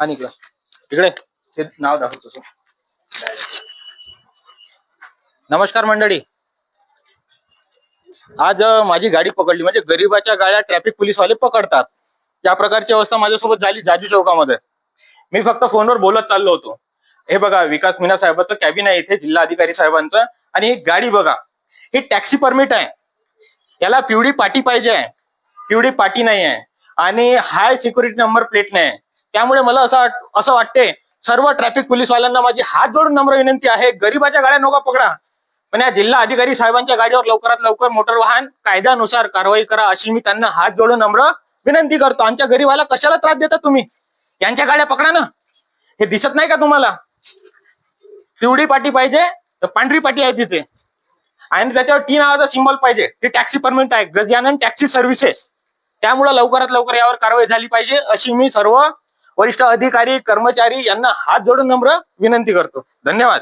आणि इकडं. इकडे. ते नाव दाखवतो नमस्कार मंडळी. आज माझी गाडी पकडली. म्हणजे गरीबाच्या गाड्या ट्रॅफिक पोलीसवाले पकडतात. त्या प्रकारची अवस्था माझ्यासोबत झाली जाजू चौकामध्ये. मी फक्त फोनवर बोलत चाललो होतो. हे बघा विकास मीना साहेबांचं कॅबिन आहे इथे जिल्हा अधिकारी साहेबांचं. आणि ही गाडी बघा. ही टॅक्सी परमिट आहे. याला पिवळी पाटी पाहिजे आहे. पिवळी पाटी नाही आहे. आणि हाय सिक्युरिटी नंबर प्लेट नाही आहे. त्यामुळे मला असं वाट- असं वाटते सर्व ट्रॅफिक पोलीसवाल्यांना माझी हात जोडून नम्र विनंती आहे गरीबाच्या गाड्या नका पकडा. पण या जिल्हा अधिकारी साहेबांच्या गाडीवर लवकरात लवकर मोटर वाहन कायद्यानुसार कारवाई करा अशी मी त्यांना हात जोडून नम्र विनंती करतो. आमच्या गरीबाला कशाला त्रास देता तुम्ही? यांच्या गाड्या पकडा ना. हे दिसत नाही का तुम्हाला? पिवळी पाटी पाहिजे तर पांढरी पाटी आहे तिथे. आणि त्याच्यावर टी नावाचा सिम्बॉल पाहिजे. ती टॅक्सी परमिट आहे. Gajanan taxi services. त्यामुळे लवकरात लवकर यावर कारवाई झाली पाहिजे अशी मी सर्व वरिष्ठ अधिकारी कर्मचारी यांना हात जोडून नम्र विनंती करतो. धन्यवाद.